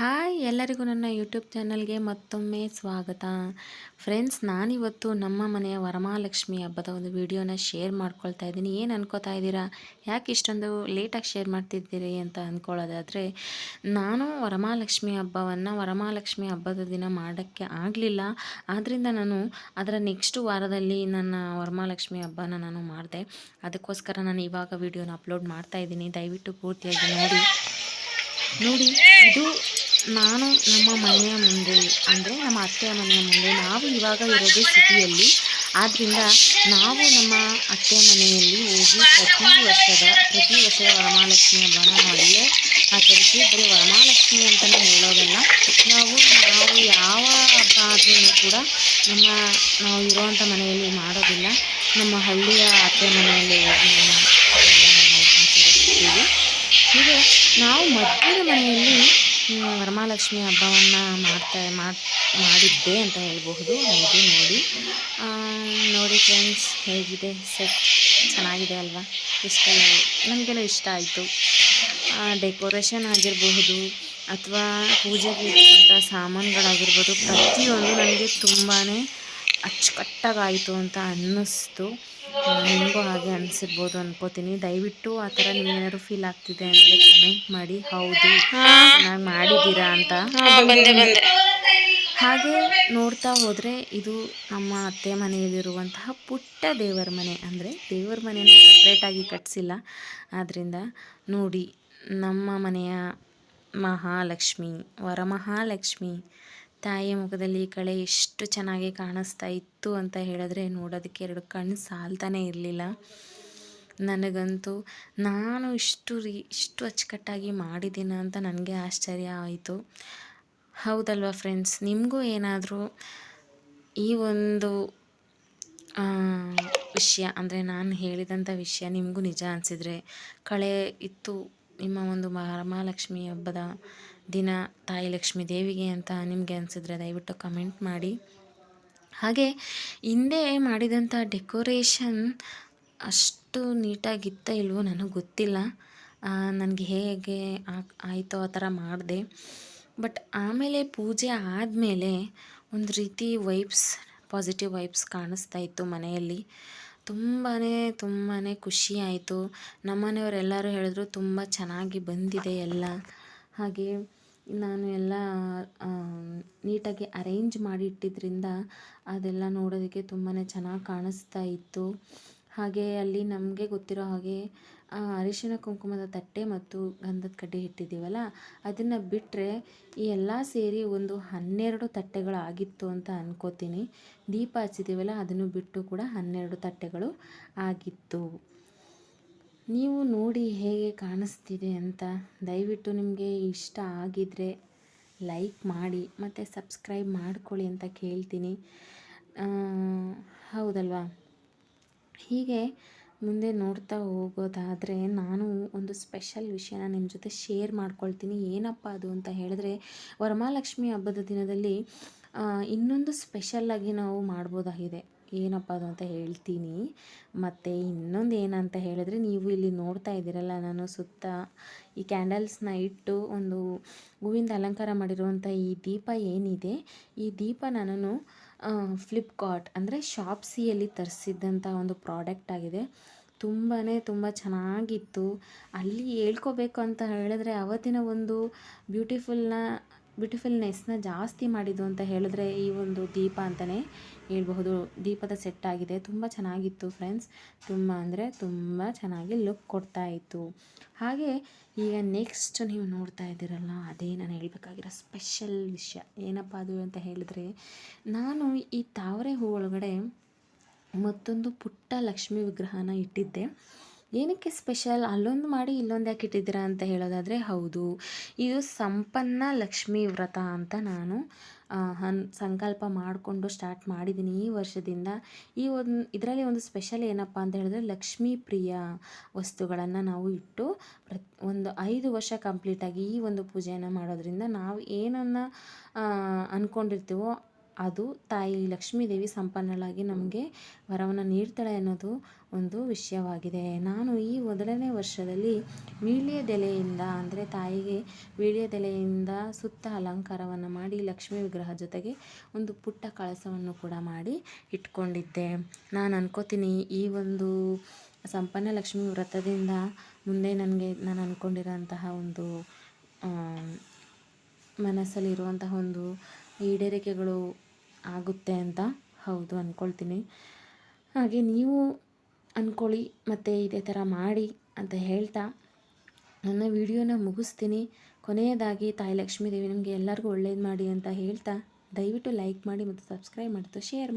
Hi ಎಲ್ಲರಿಗೂ ನನ್ನ YouTube ಚಾನಲ್ಗೆ ಮತ್ತೊಮ್ಮೆ ಸ್ವಾಗತ. ಫ್ರೆಂಡ್ಸ್, ನಾನಿವತ್ತು ನಮ್ಮ ಮನೆಯ ವರಮಹಾಲಕ್ಷ್ಮಿ ಹಬ್ಬದ ಒಂದು ವಿಡಿಯೋನ ಶೇರ್ ಮಾಡ್ಕೊಳ್ತಾ ಇದ್ದೀನಿ. ಏನು ಅನ್ಕೋತಾ ಇದ್ದೀರಾ? ಯಾಕೆ ಇಷ್ಟೊಂದು ಲೇಟಾಗಿ ಶೇರ್ ಮಾಡ್ತಿದ್ದೀರಿ ಅಂತ ಅಂದ್ಕೊಳ್ಳೋದಾದರೆ ನಾನು ವರಮಹಾಲಕ್ಷ್ಮಿ ಹಬ್ಬವನ್ನು ವರಮಹಾಲಕ್ಷ್ಮಿ ಹಬ್ಬದ ದಿನ ಮಾಡೋಕ್ಕೆ ಆಗಲಿಲ್ಲ. ಆದ್ದರಿಂದ ನಾನು ಅದರ ನೆಕ್ಸ್ಟ್ ವಾರದಲ್ಲಿ ನನ್ನ ವರಮಹಾಲಕ್ಷ್ಮಿ ಹಬ್ಬನ ನಾನು ಮಾಡಿದೆ. ಅದಕ್ಕೋಸ್ಕರ ನಾನು ಇವಾಗ ವಿಡಿಯೋನ ಅಪ್ಲೋಡ್ ಮಾಡ್ತಾ ಇದ್ದೀನಿ. ದಯವಿಟ್ಟು ಪೂರ್ತಿಯಾಗಿ ನೋಡಿ. ನೋಡಿ, ಇದು ನಾನು ನಮ್ಮ ಮನೆಯ ಮುಂದೆ, ಅಂದರೆ ನಮ್ಮ ಅತ್ತೆಯ ಮನೆಯ ಮುಂದೆ, ನಾವು ಇವಾಗ ಇರೋದು ಸಿಟಿಯಲ್ಲಿ. ಆದ್ದರಿಂದ ನಾವು ನಮ್ಮ ಅತ್ತೆಯ ಮನೆಯಲ್ಲಿ ಹೋಗಿ ಪ್ರತಿ ವರ್ಷದ ಪ್ರತಿ ವರ್ಷದ ವರಮಹಾಲಕ್ಷ್ಮಿ ಹಬ್ಬನ ಅಲ್ಲೇ ಆಚರಿಸಿ, ಬರೀ ವರಮಹಾಲಕ್ಷ್ಮಿ ಅಂತಲೇ ಹೇಳೋದಲ್ಲ, ನಾವು ನಾವು ಯಾವ ಹಬ್ಬ ಆದ್ರೂ ಕೂಡ ನಮ್ಮ, ನಾವು ಇರುವಂಥ ಮನೆಯಲ್ಲಿ ಮಾಡೋದಿಲ್ಲ. ನಮ್ಮ ಹಳ್ಳಿಯ ಅತ್ತೆ ಮನೆಯಲ್ಲಿ ಹೋಗಿ ಆಚರಿಸ್ತೀವಿ. ಹೀಗೆ ನಾವು ಮದ್ದಿನ ಮನೆಯಲ್ಲಿ ವರಮಹಾಲಕ್ಷ್ಮಿ ಹಬ್ಬವನ್ನು ಮಾಡ್ತಾ ಮಾಡಿದ್ದೆ ಅಂತ ಹೇಳಬಹುದು. ಹೌದು ನೋಡಿ. ನೋಡಿ ಫ್ರೆಂಡ್ಸ್ ಹೇಗಿದೆ? ಸೆಟ್ ಚೆನ್ನಾಗಿದೆ ಅಲ್ವಾ? ಇಷ್ಟ ನನಗೆಲ್ಲ ಇಷ್ಟ ಆಯಿತು. ಡೆಕೋರೇಷನ್ ಆಗಿರಬಹುದು ಅಥವಾ ಪೂಜೆಗೆ ಇರುವಂಥ ಸಾಮಾನುಗಳಾಗಿರ್ಬೋದು, ಪ್ರತಿಯೊಂದು ನನಗೆ ತುಂಬಾ ಅಚ್ಚುಕಟ್ಟಾಗಾಯಿತು ಅಂತ ಅನ್ನಿಸ್ತು. ನಿಮಗೂ ಹಾಗೆ ಅನಿಸಿರ್ಬೋದು ಅನ್ಕೋತೀನಿ. ದಯವಿಟ್ಟು ಆ ಥರ ನಿಮ್ಗೇನಾದ್ರು ಫೀಲ್ ಆಗ್ತಿದೆ ಅಂದರೆ ಕಮೆಂಟ್ ಮಾಡಿ. ಹೌದು. ಚೆನ್ನಾಗಿ ಮಾಡಿದ್ದೀರಾ ಅಂತ. ಹಾಗೆ ನೋಡ್ತಾ ಹೋದರೆ ಇದು ನಮ್ಮ ಅತ್ತೆ ಮನೆಯಲ್ಲಿರುವಂತಹ ಪುಟ್ಟ ದೇವರ ಮನೆ. ಅಂದರೆ ದೇವರ ಮನೆಯನ್ನು ಸಪ್ರೇಟಾಗಿ ಕಟ್ಟಿಸಿಲ್ಲ ಆದ್ದರಿಂದ ನೋಡಿ ನಮ್ಮ ಮನೆಯ ಮಹಾಲಕ್ಷ್ಮಿ ವರಮಹಾಲಕ್ಷ್ಮಿ ತಾಯಿಯ ಮುಖದಲ್ಲಿ ಕಳೆ ಎಷ್ಟು ಚೆನ್ನಾಗಿ ಕಾಣಿಸ್ತಾ ಇತ್ತು ಅಂತ ಹೇಳಿದ್ರೆ ನೋಡೋದಕ್ಕೆ ಎರಡು ಕಣ್ಣು ಸಾಲ್ತಾನೆ ಇರಲಿಲ್ಲ. ನನಗಂತೂ ನಾನು ಇಷ್ಟು ರೀ, ಇಷ್ಟು ಅಚ್ಚುಕಟ್ಟಾಗಿ ಮಾಡಿದ್ದೀನ ಅಂತ ನನಗೆ ಆಶ್ಚರ್ಯ ಆಯಿತು. ಹೌದಲ್ವಾ ಫ್ರೆಂಡ್ಸ್? ನಿಮಗೂ ಏನಾದರೂ ಈ ಒಂದು ವಿಷಯ, ಅಂದರೆ ನಾನು ಹೇಳಿದಂಥ ವಿಷಯ ನಿಮಗೂ ನಿಜ ಅನಿಸಿದರೆ ಕಳೆ ಇತ್ತು ನಿಮ್ಮ ಒಂದು ಮಹಾಲಕ್ಷ್ಮಿ ಹಬ್ಬದ ದಿನ ತಾಯಿ ಲಕ್ಷ್ಮೀ ದೇವಿಗೆ ಅಂತ ನಿಮಗೆ ಅನಿಸಿದ್ರೆ ದಯವಿಟ್ಟು ಕಮೆಂಟ್ ಮಾಡಿ. ಹಾಗೆ ಹಿಂದೆ ಮಾಡಿದಂಥ ಡೆಕೋರೇಷನ್ ಅಷ್ಟು ನೀಟಾಗಿತ್ತ ಇಲ್ವೋ ನನಗೆ ಗೊತ್ತಿಲ್ಲ. ನನಗೆ ಹೇಗೆ ಆಯಿತೋ ಆ ಥರ ಮಾಡಿದೆ. ಬಟ್ ಆಮೇಲೆ ಪೂಜೆ ಆದಮೇಲೆ ಒಂದು ರೀತಿ ವೈಬ್ಸ್ ಪಾಸಿಟಿವ್ ವೈಬ್ಸ್ ಕಾಣಿಸ್ತಾ ಇತ್ತು ಮನೆಯಲ್ಲಿ. ತುಂಬಾ ತುಂಬಾ ಖುಷಿ ಆಯಿತು. ನಮ್ಮನೆಯವರೆಲ್ಲರೂ ಹೇಳಿದ್ರು, ತುಂಬ ಚೆನ್ನಾಗಿ ಬಂದಿದೆ ಎಲ್ಲ. ಹಾಗೆ ನಾನು ಎಲ್ಲ ನೀಟಾಗಿ ಅರೇಂಜ್ ಮಾಡಿ ಇಟ್ಟಿದ್ದರಿಂದ ಅದೆಲ್ಲ ನೋಡೋದಕ್ಕೆ ತುಂಬಾ ಚೆನ್ನಾಗಿ ಕಾಣಿಸ್ತಾ ಇತ್ತು. ಹಾಗೆ ಅಲ್ಲಿ ನಮಗೆ ಗೊತ್ತಿರೋ ಹಾಗೆ ಅರಿಶಿನ ಕುಂಕುಮದ ತಟ್ಟೆ ಮತ್ತು ಗಂಧದ ಕಡ್ಡಿ ಇಟ್ಟಿದ್ದೀವಲ್ಲ, ಅದನ್ನು ಬಿಟ್ಟರೆ ಈ ಎಲ್ಲ ಸೇರಿ ಒಂದು ಹನ್ನೆರಡು ತಟ್ಟೆಗಳಾಗಿತ್ತು ಅಂತ ಅನ್ಕೋತೀನಿ. ದೀಪ ಹಚ್ಚಿದ್ದೀವಲ್ಲ, ಅದನ್ನು ಬಿಟ್ಟು ಕೂಡ ಹನ್ನೆರಡು ತಟ್ಟೆಗಳು ಆಗಿತ್ತು. ನೀವು ನೋಡಿ ಹೇಗೆ ಕಾಣಿಸ್ತಿದೆ ಅಂತ ದಯವಿಟ್ಟು ನಿಮಗೆ ಇಷ್ಟ ಆಗಿದ್ದರೆ ಲೈಕ್ ಮಾಡಿ ಮತ್ತು ಸಬ್ಸ್ಕ್ರೈಬ್ ಮಾಡ್ಕೊಳ್ಳಿ ಅಂತ ಕೇಳ್ತೀನಿ. ಹೌದಲ್ವಾ? ಹೀಗೆ ಮುಂದೆ ನೋಡ್ತಾ ಹೋಗೋದಾದರೆ ನಾನು ಒಂದು ಸ್ಪೆಷಲ್ ವಿಷಯನ ನಿಮ್ಮ ಜೊತೆ ಶೇರ್ ಮಾಡ್ಕೊಳ್ತೀನಿ. ಏನಪ್ಪ ಅದು ಅಂತ ಹೇಳಿದ್ರೆ, ವರಮಹಾಲಕ್ಷ್ಮಿ ಹಬ್ಬದ ದಿನದಲ್ಲಿ ಇನ್ನೊಂದು ಸ್ಪೆಷಲ್ಲಾಗಿ ನಾವು ಮಾಡ್ಬೋದಾಗಿದೆ. ಏನಪ್ಪ ಅದು ಅಂತ ಹೇಳ್ತೀನಿ. ಮತ್ತು ಇನ್ನೊಂದು ಏನಂತ ಹೇಳಿದ್ರೆ, ನೀವು ಇಲ್ಲಿ ನೋಡ್ತಾ ಇದ್ದೀರಲ್ಲ ನಾನು ಸುತ್ತ ಈ ಕ್ಯಾಂಡಲ್ಸ್ನ ಇಟ್ಟು ಒಂದು ಹೂವಿಂದ ಅಲಂಕಾರ ಮಾಡಿರುವಂಥ ಈ ದೀಪ ಏನಿದೆ, ಈ ದೀಪ ನಾನು ಫ್ಲಿಪ್ಕಾರ್ಟ್ ಅಂದರೆ ಶಾಪ್ಸಿಯಲ್ಲಿ ತರಿಸಿದ್ದಂಥ ಒಂದು ಪ್ರಾಡಕ್ಟ್ ಆಗಿದೆ. ತುಂಬಾ ತುಂಬ ಚೆನ್ನಾಗಿತ್ತು. ಅಲ್ಲಿ ಹೇಳ್ಕೋಬೇಕು ಅಂತ ಹೇಳಿದ್ರೆ ಅವತ್ತಿನ ಒಂದು ಬ್ಯೂಟಿಫುಲ್ನ ಬ್ಯೂಟಿಫುಲ್ನೆಸ್ನ ಜಾಸ್ತಿ ಮಾಡಿದ್ದು ಅಂತ ಹೇಳಿದ್ರೆ ಈ ಒಂದು ದೀಪ ಅಂತಲೇ ಹೇಳ್ಬಹುದು. ದೀಪದ ಸೆಟ್ ಆಗಿದೆ. ತುಂಬ ಚೆನ್ನಾಗಿತ್ತು ಫ್ರೆಂಡ್ಸ್ ತುಂಬ ಅಂದರೆ ತುಂಬ ಚೆನ್ನಾಗಿ ಲುಕ್ ಕೊಡ್ತಾ ಇತ್ತು. ಹಾಗೆ ಈಗ ನೆಕ್ಸ್ಟ್ ನೀವು ನೋಡ್ತಾ ಇದ್ದೀರಲ್ಲ, ಅದೇ ನಾನು ಹೇಳಬೇಕಾಗಿರೋ ಸ್ಪೆಷಲ್ ವಿಷಯ. ಏನಪ್ಪ ಅದು ಅಂತ ಹೇಳಿದ್ರೆ, ನಾನು ಈ ತಾವರೆ ಹೂ ಒಳಗಡೆ ಮತ್ತೊಂದು ಪುಟ್ಟ ಲಕ್ಷ್ಮಿ ವಿಗ್ರಹನ ಇಟ್ಟಿದ್ದೆ. ಏನಕ್ಕೆ ಸ್ಪೆಷಲ್? ಅಲ್ಲೊಂದು ಮಾಡಿ ಇಲ್ಲೊಂದು ಯಾಕೆ ಇಟ್ಟಿದ್ದೀರಾ ಅಂತ ಹೇಳೋದಾದರೆ ಹೌದು. ಇದು ಸಂಪನ್ನ ಲಕ್ಷ್ಮೀ ವ್ರತ ಅಂತ ನಾನು ಹನ್, ಸಂಕಲ್ಪ ಮಾಡಿಕೊಂಡು ಸ್ಟಾರ್ಟ್ ಮಾಡಿದ್ದೀನಿ ಈ ವರ್ಷದಿಂದ. ಈ ಒಂದು, ಇದರಲ್ಲಿ ಒಂದು ಸ್ಪೆಷಲ್ ಏನಪ್ಪ ಅಂತ ಹೇಳಿದ್ರೆ ಲಕ್ಷ್ಮೀ ಪ್ರಿಯ ವಸ್ತುಗಳನ್ನು ನಾವು ಇಟ್ಟು ಪ್ರತಿ, ಒಂದು ಐದು ವರ್ಷ ಕಂಪ್ಲೀಟಾಗಿ ಈ ಒಂದು ಪೂಜೆಯನ್ನು ಮಾಡೋದ್ರಿಂದ ನಾವು ಏನನ್ನು ಅಂದ್ಕೊಂಡಿರ್ತೀವೋ ಅದು ತಾಯಿ ಲಕ್ಷ್ಮೀದೇವಿ ಸಂಪನ್ನಳಾಗಿ ನಮಗೆ ವರವನ್ನು ನೀಡ್ತಾಳೆ ಅನ್ನೋದು ಒಂದು ವಿಷಯವಾಗಿದೆ. ನಾನು ಈ ಮೊದಲನೇ ವರ್ಷದಲ್ಲಿ ವೀಳ್ಯದೆಲೆಯಿಂದ ಅಂದರೆ ತಾಯಿಗೆ ವೀಳ್ಯದೆಲೆಯಿಂದ ಸುತ್ತ ಅಲಂಕಾರವನ್ನು ಮಾಡಿ ಲಕ್ಷ್ಮೀ ವಿಗ್ರಹ ಜೊತೆಗೆ ಒಂದು ಪುಟ್ಟ ಕಳಸವನ್ನು ಕೂಡ ಮಾಡಿ ಇಟ್ಕೊಂಡಿದ್ದೆ. ನಾನು ಅನ್ಕೋತೀನಿ ಈ ಒಂದು ಸಂಪನ್ನ ಲಕ್ಷ್ಮಿ ವ್ರತದಿಂದ ಮುಂದೆ ನನಗೆ ನಾನು ಅಂದ್ಕೊಂಡಿರೋಂತಹ ಒಂದು ಮನಸ್ಸಲ್ಲಿರುವಂತಹ ಒಂದು ಈಡೇರಿಕೆಗಳು ಆಗುತ್ತೆ ಅಂತ ಹೌದು ಅಂದ್ಕೊಳ್ತೀನಿ ಹಾಗೆ ನೀವು ಅಂದ್ಕೊಳ್ಳಿ ಮತ್ತು ಇದೇ ಥರ ಮಾಡಿ ಅಂತ ಹೇಳ್ತಾ ನನ್ನ ವಿಡಿಯೋನ ಮುಗಿಸ್ತೀನಿ. ಕೊನೆಯದಾಗಿ ತಾಯಿ ಲಕ್ಷ್ಮೀ ದೇವಿ ನಿಮಗೆ ಎಲ್ಲರಿಗೂ ಒಳ್ಳೇದು ಮಾಡಿ ಅಂತ ಹೇಳ್ತಾ ದಯವಿಟ್ಟು ಲೈಕ್ ಮಾಡಿ ಮತ್ತು ಸಬ್ಸ್ಕ್ರೈಬ್ ಮಾಡಿ. ಶೇರ್